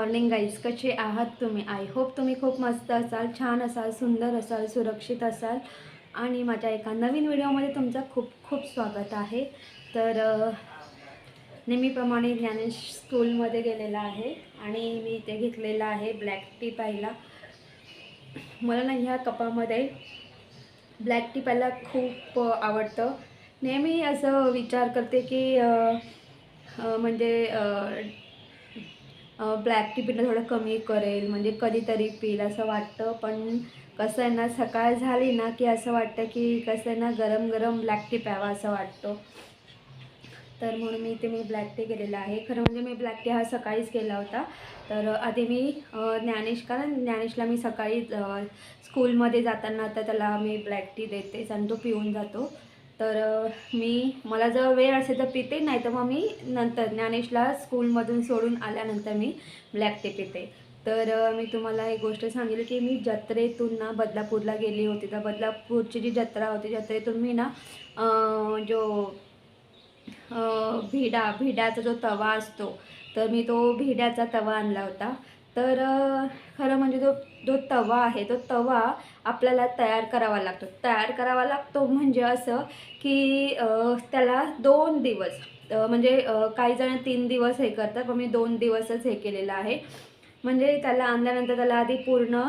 Morning guys कसे आहात तुम्ही? आय होप तुम्ही खूप मस्त असाल छान असाल सुंदर असाल सुरक्षित असाल. आणि माझ्या एका नवीन व्हिडिओमध्ये तुमचं खूप खूप स्वागत आहे. तर नेहमीप्रमाणे ज्ञानेश स्कूलमध्ये गेलेला आहे आणि मी इथे घेतलेला आहे ब्लॅक टी प्यायला. मला ना ह्या कपामध्ये ब्लॅक टी प्यायला खूप आवडतं. नेहमी असं विचार करते की म्हणजे ब्लॅक टी पिणं थोडं कमी करेल म्हणजे कधीतरी पिईल असं वाटतं. पण कसं आहे ना सकाळ झाली ना की असं वाटतं की कसं आहे ना गरम गरम ब्लॅक टी प्यावा असं वाटतं. तर म्हणून मी इथे मी ब्लॅक टी केलेला आहे. खरं म्हणजे मी ब्लॅक टी हा सकाळीच केला होता. तर आधी मी ज्ञानेश कारण ज्ञानेशला मी सकाळी स्कूलमध्ये जाताना तर त्याला मी ब्लॅक टी देतेच आणि तो पिऊन जातो. तर मी मला जर वेळ असेल तर पिते नाही तर मग मी नंतर ज्ञानेशला स्कूलमधून सोडून आल्यानंतर मी ब्लॅक टी पिते. तर मी तुम्हाला एक गोष्ट सांगेल की मी जत्रेतून ना बदलापूरला गेली होती. तर बदलापूरची जी जत्रा होती जत्रेतून मी ना जो भिडा भिड्याचा जो तवा असतो तर मी तो भिड्याचा तवा आणला होता. तर खरं म्हणजे जो जो तवा आहे तो तवा आपल्याला तयार करावा लागतो. तयार करावा लागतो म्हणजे असं की त्याला दोन दिवस म्हणजे काही जण तीन दिवस हे करतात पण मी दोन दिवसच हे केलेलं आहे. म्हणजे त्याला आणल्यानंतर त्याला आधी पूर्ण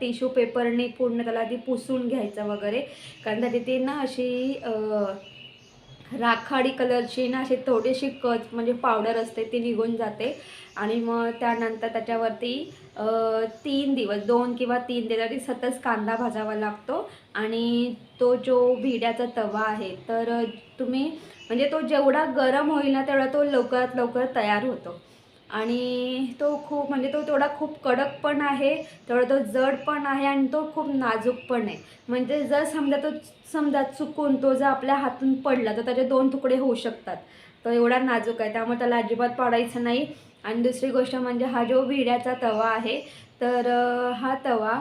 टिश्यू पेपरने पूर्ण त्याला आधी पुसून घ्यायचं वगैरे. कारण त्याची ती ना अशी राखाडी कलरची ना अशी थोडीशी कच म्हणजे पावडर असते ती निघून जाते. आणि मग त्यानंतर त्याच्यावरती तीन दिवस दोन किंवा तीन दिवस सतत कांदा भाजावा लागतो. आणि तो जो भिड्याचा तवा आहे तर तुम्ही म्हणजे तो जेवढा गरम होईल ना तेवढा तो लवकरात लवकर तयार होतो. आणि तो खूप म्हणजे तो तेवढा खूप कडक पण आहे तेवढा तो जड पण आहे आणि तो खूप नाजूक पण आहे. म्हणजे जर समजा तो समजा चुकून तो जर आपल्या हातून पडला तर त्याचे दोन तुकडे होऊ शकतात. तो एवढा नाजूक आहे त्यामुळे त्याला अजिबात पाडायचं नाही. आणि दुसरी गोष्ट म्हणजे हा जो विड्याचा तवा आहे तर हा तवा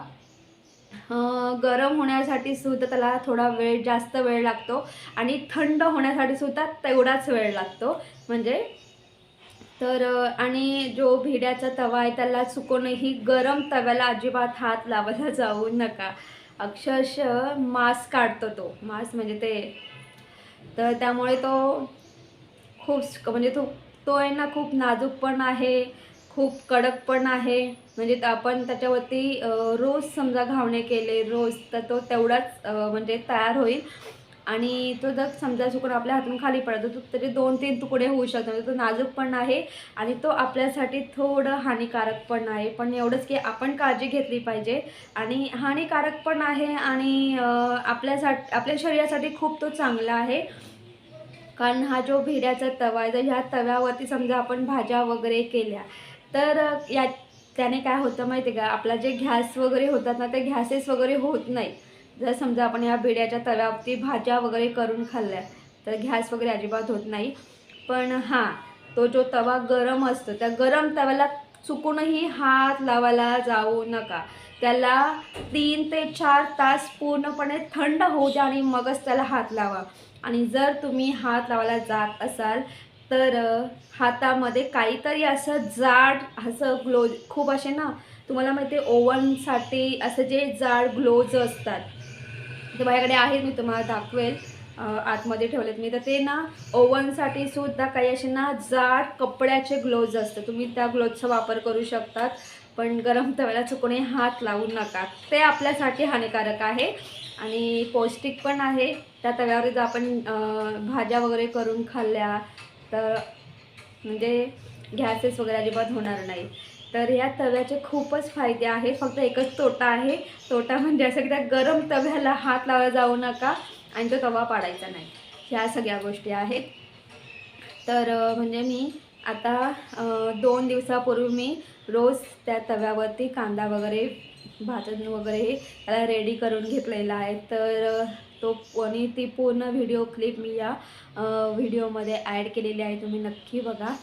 गरम होण्यासाठी सुद्धा त्याला थोडा वेळ जास्त वेळ लागतो. आणि थंड होण्यासाठी सुद्धा तेवढाच वेळ लागतो. म्हणजे तर आणि जो भिड्याचा तवा आहे त्याला चुकूनही गरम तव्याला अजिबात हात लावायला जाऊ नका. अक्षरशः मांस काढतो तो. मांस म्हणजे ते. तर त्यामुळे तो खूप म्हणजे तो तो आहे ना खूप नाजूक पण आहे खूप कडक पण आहे. म्हणजे आपण त्याच्यावरती रोज समजा घावणे केले रोज तर तो तेवढाच म्हणजे तयार होईल. आणि तो जर समजा चुकून आपल्या हातून खाली पडतो तो तरी दोन तीन तुकडे होऊ शकतात. म्हणजे तो नाजूक पण आहे आणि तो आपल्यासाठी थोडं हानिकारक पण आहे. पण एवढंच की आपण काळजी घेतली पाहिजे. आणि हानिकारक पण आहे आणि आपल्यासाठी आपल्या शरीरासाठी खूप तो चांगला आहे. कारण हा जो भिड्याचा तवा आहे तर ह्या तव्यावरती समजा आपण भाज्या वगैरे केल्या तर या त्याने काय होतं माहिती आहे का? आपला जे घॅस वगैरे होतात ना ते घॅसेस वगैरे होत नाही. जर समजा आपण या भिड्याच्या तव्यावरती भाज्या वगैरे करून खाल्ल्या तर गॅस वगैरे अजिबात होत नाही. पण हां तो जो तवा गरम असतो त्या गरम तव्याला चुकूनही हात लावायला जाऊ नका. त्याला तीन ते चार तास पूर्णपणे थंड होऊ द्या आणि मगच त्याला हात लावा. आणि जर तुम्ही हात लावायला जात असाल तर हातामध्ये काहीतरी असं जाड असं ग्लो खूप असे ना तुम्हाला माहिती आहे ओव्हनसाठी असं जे जाड ग्लोज असतात ते माझ्याकडे आहेत मी तुम्हाला दाखवेल. आतमध्ये ठेवलेत मी. तर ते ना ओव्हनसाठी सुद्धा काही असे ना जाड कपड्याचे ग्लोव्ज असतात. तुम्ही त्या ग्लोव्जचा वापर करू शकतात. पण गरम तव्याला चुकणे हात लावू नका. ते आपल्यासाठी हानिकारक आहे. आणि पौष्टिक पण आहे. त्या तव्यावर जर आपण भाज्या वगैरे करून खाल्ल्या तर म्हणजे गॅसेस वगैरे अजिबात होणार नाही. तर या तव्याचे खूपच फायदे आहेत फक्त एकच तोटा आहे. तोटा म्हणजे असं की त्या गरम तव्याला हात लावला जाऊ नका आणि तो तवा पाडायचा नाही. ह्या सगळ्या गोष्टी आहेत. तर म्हणजे मी आता दोन दिवसापूर्वी मी रोज त्या तव्यावरती कांदा वगैरे भाजून वगैरे त्याला रेडी करून घेतलेला आहे. तर तो आणि ती पूर्ण व्हिडिओ क्लिप मी या व्हिडिओमध्ये ॲड केलेली आहे. तुम्ही नक्की बघा.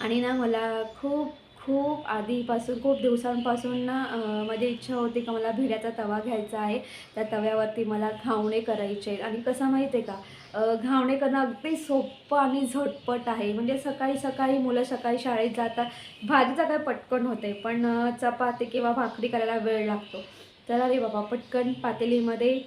आणि ना मला खूप खूप आधीपासून खूप दिवसांपासून ना माझी इच्छा होती का मला भिड्याचा तवा घ्यायचा आहे. त्या तव्यावरती मला घावणे करायचे. आहेत. आणि कसं माहिती आहे का? घावणे करणं अगदी सोपं आणि झटपट आहे. म्हणजे सकाळी सकाळी मुलं सकाळी शाळेत जातात. भाजीचा काय पटकन होते पण चपाती किंवा भाकरी करायला वेळ लागतो. तर अरे बाबा पटकन पातेलीमध्ये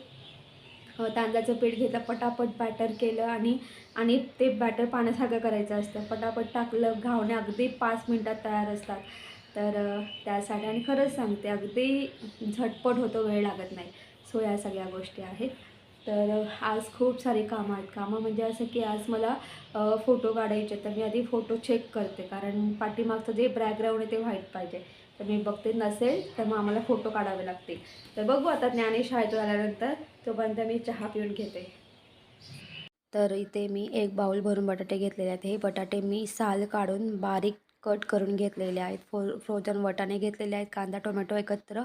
तांदळाचं पीठ घेतलं पटापट बॅटर केलं आणि आणि ते बॅटर पाण्यासारखं करायचं असतं. पटापट टाकलं घावणे अगदी पाच मिनटात तयार असतात. तर त्यासाठी आणि खरंच सांगते अगदी झटपट होतो वेळ लागत नाही. सो या सगळ्या गोष्टी आहेत. तर आज खूप सारी कामं आहेत. कामं म्हणजे असं की आज मला फोटो काढायचे तर मी आधी फोटो चेक करते. कारण पाठीमागचं जे बॅकग्राऊंड आहे ते व्हाईट पाहिजे. तर मी बघते नसेल तर मग आम्हाला फोटो काढावे लागतील. तर बघू आता ज्ञानेश शाळेत आल्यानंतर तोपर्यंत मी चहा पिऊन घेते. तर इथे मी एक बाउल भरून बटाटे घेतलेले आहेत. हे बटाटे मी साल काढून बारीक कट करून घेतलेले आहेत. फो फ्रोझन वटाणे घेतलेले आहेत. कांदा टोमॅटो एकत्र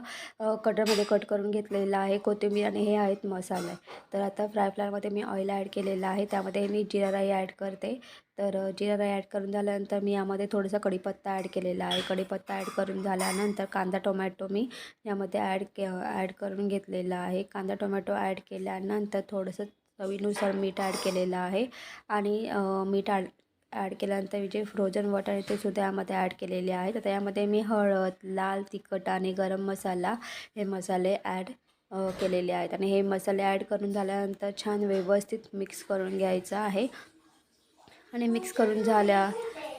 कटरमध्ये कट करून घेतलेला आहे. कोथिंबीर आणि हे आहेत मसाले. तर आता फ्रायफ्लायमध्ये मी ऑइल ॲड केलेलं आहे. त्यामध्ये मी जिरा राई ॲड करते. तर जिरा राई ॲड करून झाल्यानंतर मी यामध्ये थोडासा कढीपत्ता ॲड केलेला आहे. कढीपत्ता ॲड करून झाल्यानंतर कांदा टोमॅटो मी यामध्ये ॲड के ॲड करून घेतलेला आहे. कांदा टोमॅटो ॲड केल्यानंतर थोडंसं चवीनुसार मीठ ॲड केलेलं आहे. आणि मीठ ॲड ॲड केल्यानंतर जे फ्रोझन वॉटर ते सुद्धा यामध्ये ॲड केलेले आहेत. आता यामध्ये मी हळद लाल तिखट आणि गरम मसाला हे मसाले ॲड केलेले आहेत. आणि हे मसाले ॲड करून झाल्यानंतर छान व्यवस्थित मिक्स करून घ्यायचं आहे. आणि मिक्स करून झाल्या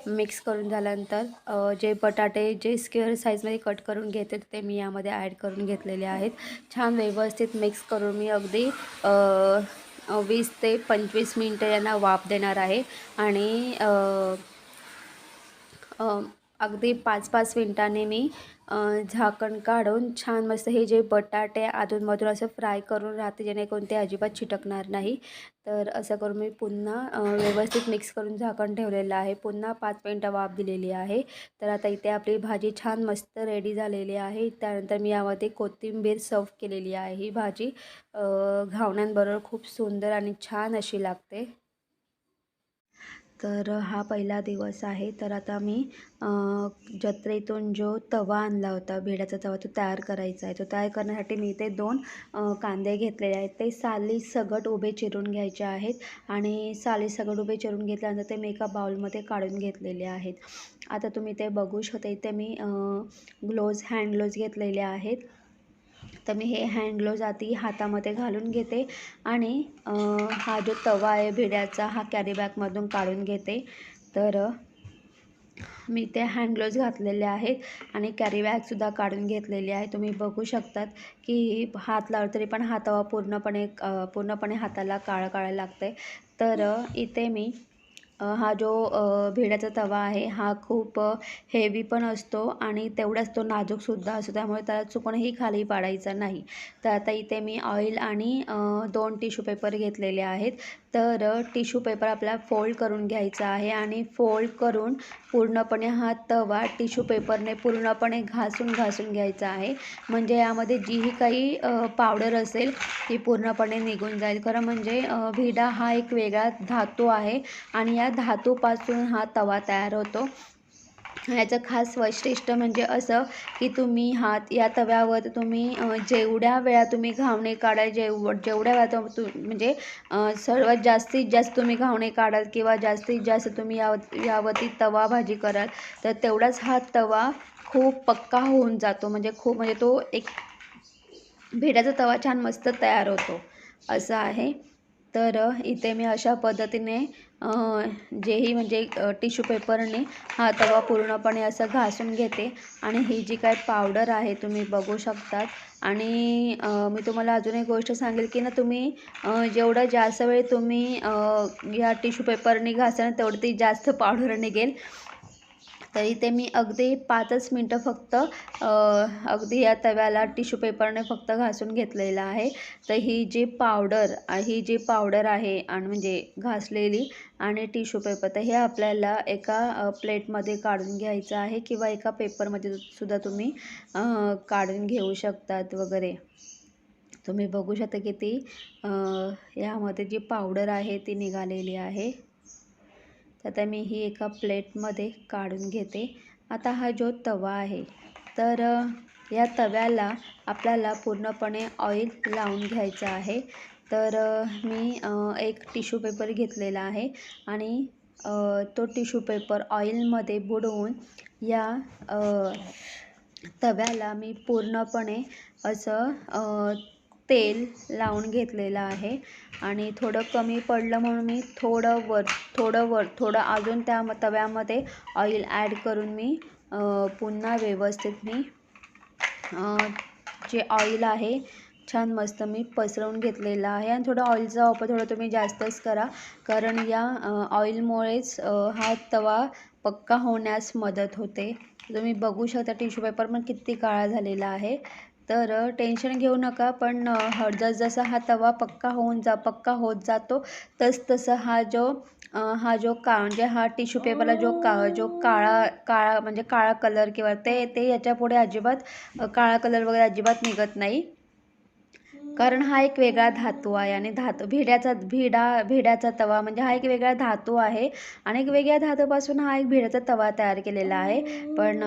मिक्स करून झाल्यानंतर जे बटाटे जे स्क्वेअर साईजमध्ये कट करून घेते ते मी यामध्ये ॲड करून घेतलेले आहेत. छान व्यवस्थित मिक्स करून मी अगदी वीस ते पंचवीस मिनटं यांना वाफ देणार आहे. आणि अगदी पाच पाच मिनटाने मी झाकण काढून छान मस्त हे जे बटाटे अधूनमधून असं फ्राय करून राहते जेणेकरून ते अजिबात चिटकणार नाही. तर असं करून मी पुन्हा व्यवस्थित मिक्स करून झाकण ठेवलेलं आहे. पुन्हा पाच मिनटं वाफ दिलेली आहे. तर आता इथे आपली भाजी छान मस्त रेडी झालेली आहे. त्यानंतर मी यामध्ये कोथिंबीर सर्व केलेली आहे. ही भाजी घावण्यांबरोबर खूप सुंदर आणि छान अशी लागते. तर हा पहिला दिवस आहे. तर आता मी जत्रेतून जो तवा आणला होता भिड्याचा तवा तो तयार करायचा आहे. तो तयार करण्यासाठी मी इथे दोन कांदे घेतलेले आहेत. ते साली सगट उभे चिरून घ्यायचे आहेत आणि साली सगट उभे चिरून घेतल्यानंतर ते मी एका बाउलमध्ये काढून घेतलेले आहेत. आता तुम्ही ते बघू शकता. इथे मी ग्लोज हँडग्लोज घेतलेले आहेत. तर मी हे हँडग्लोज आधी हातामध्ये घालून घेते आणि हा जो तवा आहे भिड्याचा हा कॅरी बॅगमधून काढून घेते. तर मी ते हँड ग्लोव्ज घातलेले आहेत आणि कॅरी बॅगसुद्धा काढून घेतलेली आहे. तुम्ही बघू शकतात की हात लावला तरी पण हा तवा पूर्णपणे पूर्णपणे हाताला काळं काळं लागतं तर इथे मी हा जो भिड्याचा तवा आहे हा खूप हेवी पण असतो आणि तेवढाच तो नाजूकसुद्धा असतो. त्यामुळे त्याला चुकूनही खाली पाडायचा नाही. तर आता इथे मी ऑइल आणि दोन टिश्यू पेपर घेतलेले आहेत. तर टिश्यू पेपर आपल्याला फोल्ड करून घ्यायचा आहे आणि फोल्ड करून पूर्णपणे हा तवा टिश्यू पेपरने पूर्णपणे घासून घासून घ्यायचा आहे. म्हणजे यामध्ये जीही काही पावडर असेल ती पूर्णपणे निघून जाईल. खरं म्हणजे अ, भिडा हा एक वेगळा धातू आहे आणि या धातूपासून हा तवा तयार होतो. ह्याचं खास वैशिष्ट्य म्हणजे असं की तुम्ही हात या तव्यावर तुम्ही जेवढ्या वेळा तुम्ही घावणे काढाल जेव जेवढ्या वेळा तु म्हणजे सर्वात जास्तीत जास्त तुम्ही घावणे काढाल किंवा जास्तीत जास्त तुम्ही याव यावरती तवा भाजी कराल तर तेवढाच हा तवा खूप पक्का होऊन जातो. म्हणजे खूप म्हणजे तो एक भेटाचा तवा छान मस्त तयार होतो. असं आहे. तर इथे मी अशा पद्धतीने जेही म्हणजे टिश्यू पेपरने हा तवा पूर्णपणे असं घासून घेते. आणि ही जी काय पावडर आहे तुम्ही बघू शकतात. आणि मी तुम्हाला अजून एक गोष्ट सांगेल की ना तुम्ही जेवढं जास्त वेळ तुम्ही या टिश्यू पेपरने घासाल तेवढं ती जास्त पावडर निघेल. तर इथे मी अगदी पाचच मिनटं फक्त अगदी या तव्याला टिश्यू पेपरने फक्त घासून घेतलेलं आहे. तर ही जी पावडर ही जी पावडर आहे आणि म्हणजे घासलेली आणि टिश्यू पेपर तर हे आपल्याला एका प्लेटमध्ये काढून घ्यायचं आहे किंवा एका पेपरमध्ये सुद्धा तुम्ही काढून घेऊ शकतात वगैरे. तुम्ही बघू शकता की ती यामध्ये जी पावडर आहे ती निघालेली आहे. तर आता मी ही एका प्लेटमध्ये काढून घेते. आता हा जो तवा आहे तर या तव्याला आपल्याला पूर्णपणे ऑइल लावून घ्यायचं आहे. तर मी एक टिश्यू पेपर घेतलेला आहे आणि तो टिश्यू पेपर ऑइलमध्ये बुडवून या तव्याला मी पूर्णपणे असं तेल लावून घेतलेलं आहे आणि थोडं कमी पडलं म्हणून मी थोडं वर थोडं वर थोडं अजून त्या तव्यामध्ये ऑइल ॲड करून मी पुन्हा व्यवस्थित मी जे ऑइल आहे छान मस्त मी पसरवून घेतलेलं आहे. आणि थोडं ऑइलचा वापर थोडं तुम्ही जास्तच करा कारण या ऑइलमुळेच हा तवा पक्का होण्यास मदत होते. तुम्ही बघू शकता टिश्यू पेपर पण किती काळा झालेला आहे. तर टेन्शन घेऊ नका पण अ, ह जसजसा हा तवा पक्का होऊन जा पक्का होत जातो तस तसं हा जो हा जो का म्हणजे हा टिश्यू पेपरला जो का जो काळा काळा म्हणजे काळा कलर किंवा ते ते याच्यापुढे अजिबात काळा कलर वगैरे अजिबात निघत नाही. कारण हा एक वेगळा धातू आहे आणि धातू भिड्याचा भिडा भिड्याचा तवा म्हणजे हा एक वेगळा धातू आहे आणि एक वेगळ्या धातूपासून हा एक भिड्याचा तवा तयार केलेला आहे. पण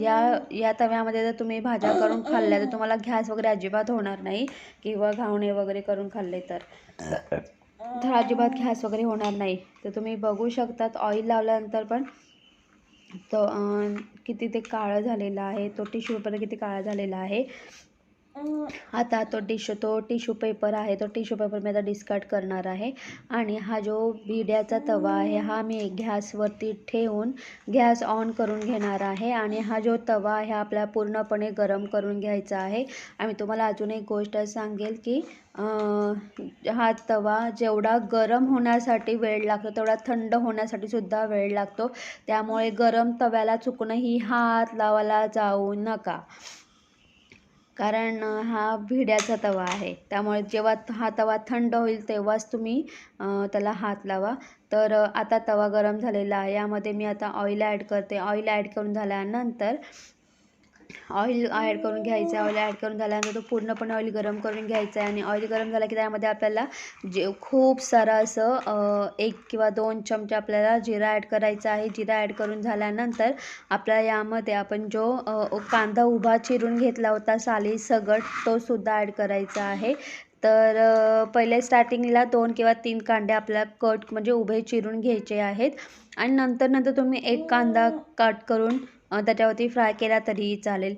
या या तव्यामध्ये जर तुम्ही भाज्या करून खाल्ल्या तर तुम्हाला गॅस वगैरे अजिबात होणार नाही किंवा घावणे वगैरे करून खाल्ले तर. तर अजिबात घॅस वगैरे होणार नाही. तर तुम्ही बघू शकतात ऑइल लावल्यानंतर पण तो किती ते काळं झालेलं आहे. तो टिश्यू पेपर किती काळा झालेला आहे. आता तो टिश्यू तो टिश्यू पेपर आहे तो टिश्यू पेपर मी आता डिस्कार्ड करणार आहे. आणि हा जो भिड्याचा तवा आहे हा मी गॅसवरती ठेवून गॅस ऑन करून घेणार आहे. आणि हा जो तवा आहे आपल्या पूर्णपणे गरम करून घ्यायचा आहे. आणि तुम्हाला अजून एक गोष्ट सांगेल की हा तवा जेवढा गरम होण्यासाठी वेळ लागतो तेवढा थंड होण्यासाठी सुद्धा वेळ लागतो. त्यामुळे गरम तव्याला चुकणंही हात लावायला जाऊ नका. कारण हा भिड्याचा तवा आहे. त्यामुळे जेव्हा हा तवा थंड होईल तेव्हाच तुम्ही त्याला हात लावा. तर आता तवा गरम झालेला आहे. यामध्ये मी आता ऑइल ॲड करते. ऑइल ॲड करून झाल्यानंतर ऑइल ॲड करून घ्यायचं आहे ऑइल ॲड करून झाल्यानंतर तो पूर्णपणे ऑइल गरम करून घ्यायचं आहे. आणि ऑइल गरम झाला की त्यामध्ये आपल्याला जे खूप सारं असं एक किंवा दोन चमचे आपल्याला जिरा ॲड करायचा आहे. जिरा ॲड करून झाल्यानंतर आपल्याला यामध्ये आपण जो कांदा उभा चिरून घेतला होता साली सगट तो सुद्धा ॲड करायचा आहे. तर पहिले स्टार्टिंगला दोन किंवा तीन कांदे आपल्याला कट म्हणजे उभे चिरून घ्यायचे आहेत. आणि नंतर नंतर तुम्ही एक कांदा कट करून त्याच्यावरती फ्राय केला तरीही चालेल.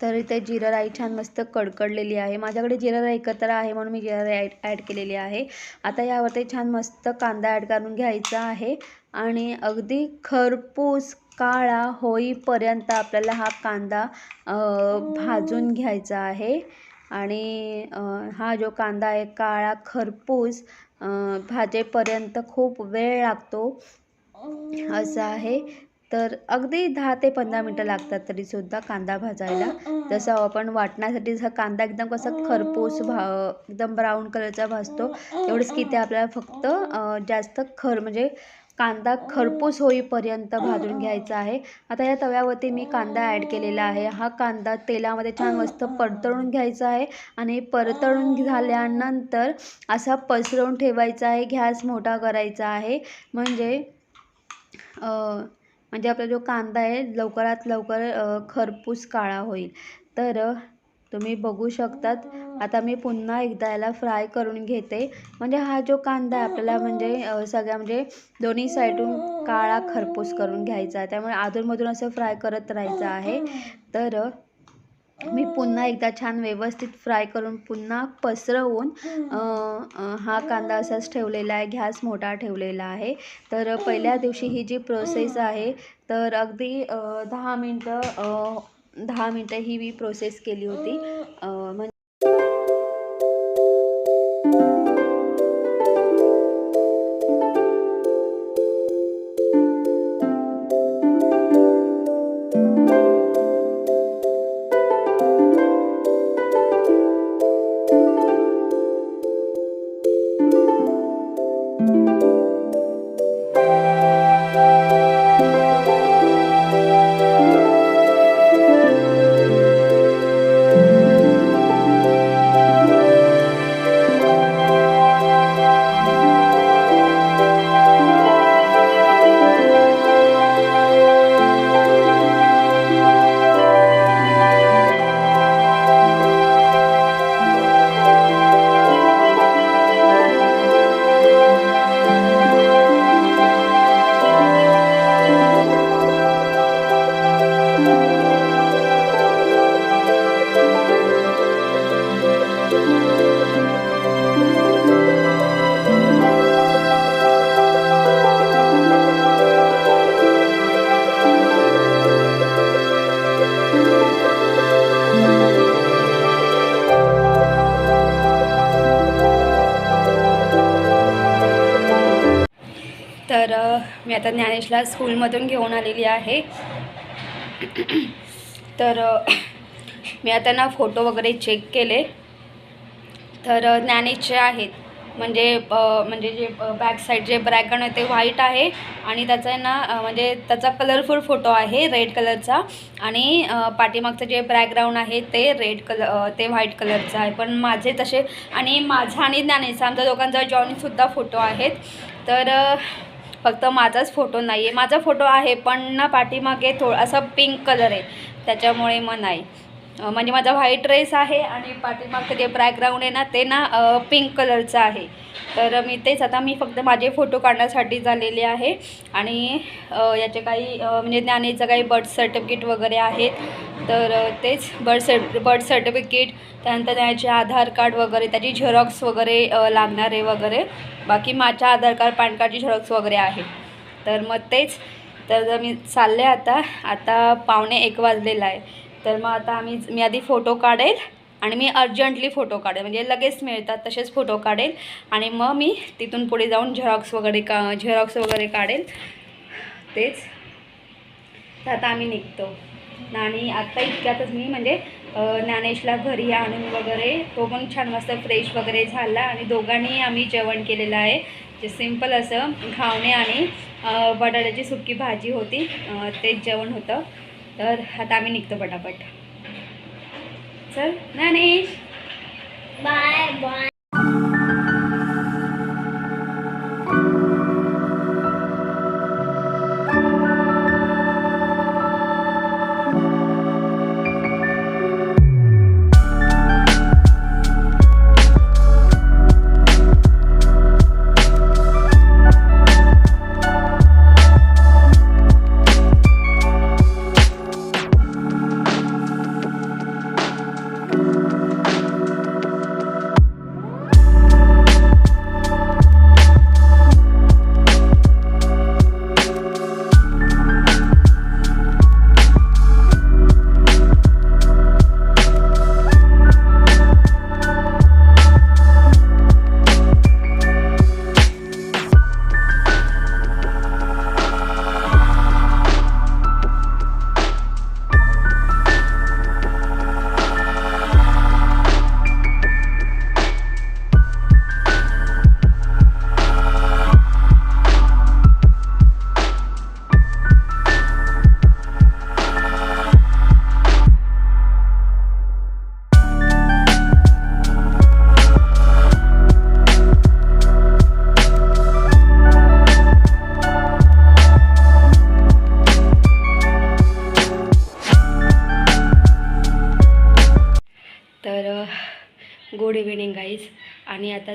तर इथे जिरा राई छान मस्त कडकडलेली आहे. माझ्याकडे जिरा राई एकत्र आहे म्हणून मी जिरा राई ॲड केलेली आहे. आता यावरती छान मस्त कांदा ॲड करून घ्यायचा आहे. आणि अगदी खरपूस काळा होईपर्यंत आपल्याला हा कांदा भाजून घ्यायचा आहे. आणि हा जो कांदा आहे काळा खरपूस भाजेपर्यंत खूप वेळ लागतो. असं आहे. तर अगदी दहा ते पंधरा मिनटं लागतात तरीसुद्धा कांदा भाजायला. जसं आपण वाटण्यासाठी जसा कांदा एकदम कसं खरपूस भा एकदम ब्राऊन कलरचा भाजतो एवढंच की ते आपल्याला फक्त जास्त खर म्हणजे कांदा खरपूस होईपर्यंत भाजून घ्यायचा आहे. आता या तव्यावरती मी कांदा ॲड केलेला आहे. हा कांदा तेलामध्ये छान मस्त परतळून घ्यायचा आहे आणि परतळून झाल्यानंतर असा पसरवून ठेवायचा आहे. गॅस मोठा करायचा आहे. म्हणजे म्हणजे आपला जो कांदा आहे लवकरात लवकर खरपूस काळा होईल. तर तुम्ही बघू शकतात. आता मी पुन्हा एकदा याला फ्राय करून घेते. म्हणजे हा जो कांदा आहे आपल्याला म्हणजे सगळ्या म्हणजे दोन्ही साईडून काळा खरपूस करून घ्यायचा आहे. त्यामुळे अधूनमधून असं फ्राय करत राहायचं आहे. तर मी पुन्हा एकदा छान व्यवस्थित फ्राय करून पुन्हा पसरवून हा कांदा असाच ठेवलेला आहे गॅस मोठा ठेवलेला आहे. तर पहिल्या दिवशी ही जी प्रोसेस आहे तर अगदी दहा मिनटं दहा मिनटं ही मी प्रोसेस केली होती. म्हणजे आता ज्ञानेशला स्कूलमधून घेऊन आलेली आहे. तर मी आता ना फोटो वगैरे चेक केले. तर ज्ञानेशचे आहेत म्हणजे म्हणजे जे बॅक साईड जे बॅकग्राऊंड आहे ते व्हाईट आहे आणि त्याचा आहे ना म्हणजे त्याचा कलरफुल फोटो आहे रेड कलरचा आणि पाठीमागचं जे बॅकग्राऊंड आहे ते रेड कलर ते व्हाईट कलरचं आहे. पण माझे तसे आणि माझा आणि ज्ञानेचा आमच्या दोघांचा जॉईनसुद्धा फोटो आहेत. तर फक्त माझाच फोटो नाही आहे माझा फोटो आहे पण ना पाठीमागे थोडं असा पिंक कलर आहे. त्याच्यामुळे मग नाही. म्हणजे माझा व्हाईट ड्रेस आहे आणि पाठीमागचं जे बॅकग्राऊंड आहे ना ते ना पिंक कलरचं आहे. तर मी तेच आता मी फक्त माझे फोटो काढण्यासाठी झालेले आहे. आणि याचे काही म्हणजे ज्ञानेचं काही बर्थ सर्टिफिकेट वगैरे आहेत. तर तेच बर्थ सर्ट बर्थ सर्टिफिकेट त्यानंतर त्याचे आधार कार्ड वगैरे त्याची झेरॉक्स वगैरे लागणार आहे वगैरे. बाकी माझ्या आधार कार्ड पॅन कार्डची झेरॉक्स वगैरे आहे. तर मग तेच. तर मी चालले आता. आता पावणे एक वाजलेला आहे. तर मग आता आम्ही मी आधी फोटो काढेल आणि मी अर्जंटली फोटो काढेल. म्हणजे लगेच मिळतात तसेच फोटो काढेल. आणि मग मी तिथून पुढे जाऊन झेरॉक्स वगैरे का झेरॉक्स वगैरे काढेल. तेच. तर आता आम्ही निघतो. आणि आत्ता इतक्यातच मी म्हणजे ज्ञानेशला घरी आणून वगैरे तो पण छान मस्त फ्रेश वगैरे झाला आणि दोघांनी आम्ही जेवण केलेलं आहे. जे सिंपल असं घावणे आणि बटाट्याची सुकी भाजी होती तेच जेवण होतं. तर आता आम्ही निघतो पटापट. चल ज्ञानेश बाय बाय.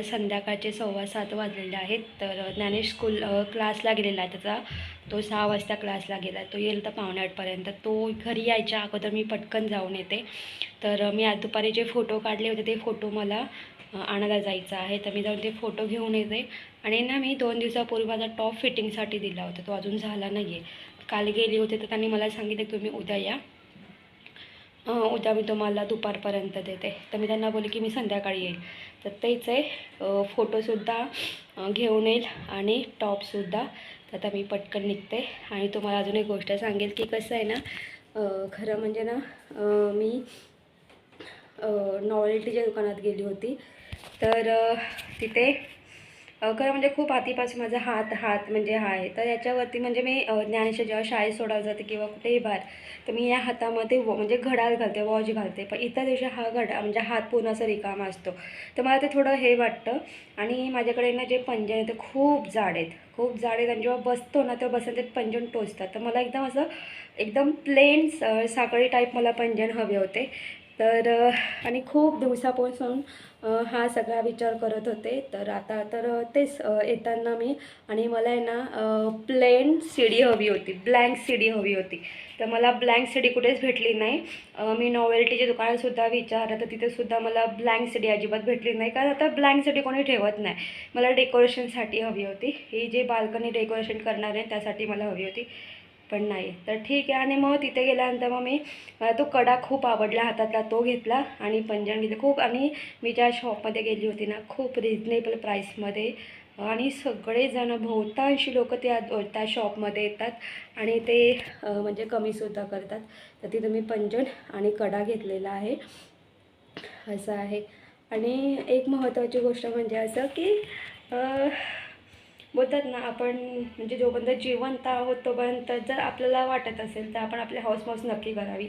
संध्याकाळचे सव्वा सात वाजलेले आहेत तर ज्ञानेश स्कूल क्लासला गेलेला आहे त्याचा. तो सहा वाजता क्लासला गेला. तो येईल तर पावणे आठपर्यंत तो घरी यायच्या अगोदर मी पटकन जाऊन येते. तर मी आज दुपारी जे फोटो काढले होते ते फोटो मला आणायला जायचं आहे. तर मी जाऊन ते फोटो घेऊन येते. आणि ना मी दोन दिवसापूर्वी माझा टॉप फिटिंगसाठी दिला होता. तो अजून झाला नाही आहे काल गेले होते तर त्यांनी मला सांगितलं तुम्ही उद्या या. उद्या मी तुम्हाला दुपारपर्यंत देते. तर मी त्यांना बोलले की मी संध्याकाळी येईल. तर तेच आहे. फोटोसुद्धा घेऊन येईल आणि टॉपसुद्धा तर आता मी पटकन निघते आणि तुम्हाला अजून एक गोष्ट सांगेल की कसं आहे ना खरं म्हणजे ना मी नॉवेल्टीच्या दुकानात गेली होती. तर तिथे खरं म्हणजे खूप आधीपासून माझा हात हात म्हणजे हा आहे. तर याच्यावरती म्हणजे मी ज्ञानेश्वर जेव्हा शाळेत सोडायला जाते किंवा कुठेही बाहेर तर मी या हातामध्ये व म्हणजे घडाल घालते वॉच घालते. पण इतर दिवशी हा घडा म्हणजे हात पूर्ण असा रिकामा असतो. तर मला ते थोडं हे वाटतं. आणि माझ्याकडे ना जे पंजन आहे ते खूप जाड आहेत. खूप जाड आहेत. आणि जेव्हा बसतो ना तेव्हा बसत ते पंजन टोचतात. तर मला एकदम असं एकदम प्लेन साखळी टाईप मला पंजन हवे होते. तर आणि खूप दिवसापासून हा सगळा विचार करत होते. तर आता तर तेच येताना मी आणि मला आहे ना प्लेन सीडी हवी होती. ब्लँक सीडी हवी होती. तर मला ब्लँक सीडी कुठेच भेटली नाही. मी नॉवेल्टीच्या दुकानातसुद्धा विचारलं तर तिथेसुद्धा मला ब्लँक सीडी अजिबात भेटली नाही. कारण आता ब्लँक सीडी कोणी ठेवत नाही. मला डेकोरेशनसाठी हवी होती. ही जे बाल्कनी डेकोरेशन करणार आहे त्यासाठी मला हवी होती. पण नाही. तर ठीक आहे. आणि मग तिथे गेल्यानंतर मग मी मला तो कडा खूप आवडला हातातला तो घेतला आणि पंजन घेतलं. खूप आणि मी ज्या शॉपमध्ये गेली होती ना खूप रिजनेबल प्राईसमध्ये आणि सगळेजण बहुतांशी लोक त्या त्या शॉपमध्ये येतात आणि ते म्हणजे कमीसुद्धा करतात. तर तिथं मी पंजन आणि कडा घेतलेला आहे. असं आहे. आणि एक महत्त्वाची गोष्ट म्हणजे असं की बोलतात ना आपण म्हणजे जोपर्यंत जिवंत आहोत तोपर्यंत जर आपल्याला वाटत असेल तर आपण आपली हौसमौस नक्की करावी.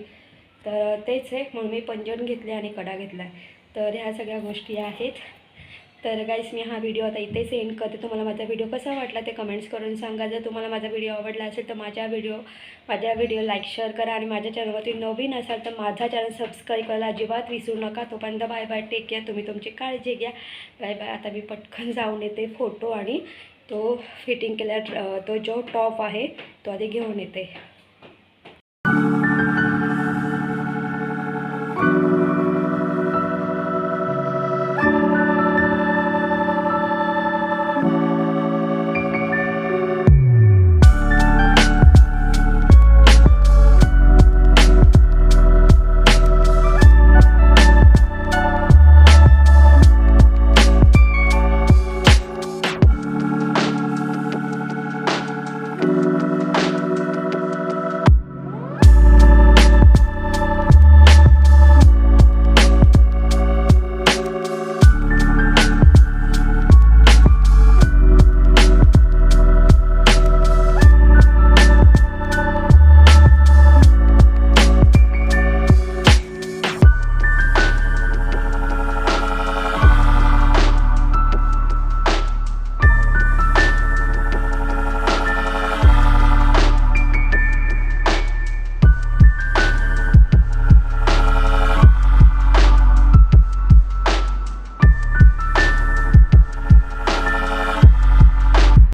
तर तेच आहे म्हणून मी पंजन घेतले आणि कडा घेतला आहे तर ह्या सगळ्या गोष्टी आहेत. तर गाईस मी हा व्हिडिओ आता इथे सेंड करते. तुम्हाला माझा व्हिडिओ कसा वाटला ते कमेंट्स करून सांगा. जर तुम्हाला माझा व्हिडिओ आवडला असेल तर माझ्या व्हिडिओ माझ्या व्हिडिओ लाईक शेअर करा आणि माझ्या चॅनलवरती नवीन असाल तर माझा चॅनल सबस्क्राईब करायला अजिबात विसरू नका. तोपर्यंत बाय बाय टेक केअर तुम्ही तुमची काळजी घ्या. बाय बाय आता मी पटकन जाऊन येते फोटो आणि तो फिटिंग केल्या तो जो टॉप आहे तो आधी घेऊन येते.